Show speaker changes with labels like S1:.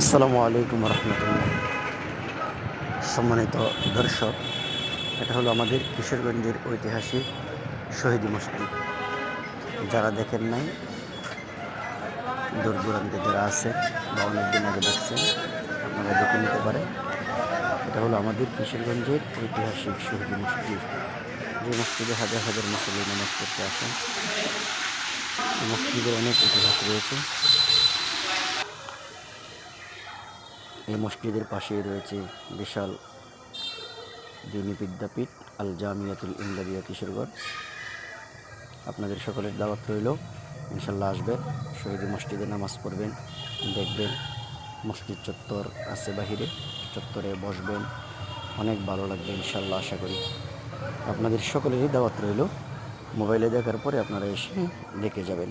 S1: আসসালামু আলাইকুম রহমতুল্লাহ। সম্মানিত দর্শক, এটা হলো আমাদের কিশোরগঞ্জের ঐতিহাসিক শহীদ মসজিদ। যারা দেখেন নাই দূর দূরান্তে যারা আছে বা অনেকদিন আগে দেখছেন, আপনারা দেখে নিতে পারেন। এটা হলো আমাদের কিশোরগঞ্জের ঐতিহাসিক শহীদ মসজিদ। যে মসজিদে হাজার হাজার মুসলিম নামাজ পড়তে আসেন মসজিদের অনেক ইতিহাস রয়েছে। এই মসজিদের পাশেই রয়েছে বিশাল দিনী বিদ্যাপীঠ, আল জামিয়াতুল ইন্দারিয়া কিশোরগঞ্জ আপনাদের সকলের দাওয়াত রইল। ইনশাল্লাহ আসবেন শহীদ মসজিদে নামাজ পড়বেন, দেখবেন মসজিদ চত্বর আছে বাহিরে, চত্বরে বসবেন। অনেক ভালো লাগবে ইনশাল্লাহ, আশা করি। আপনাদের সকলেরই দাওয়াত রইল। মোবাইলে দেখার পরে আপনারা এসে দেখে যাবেন।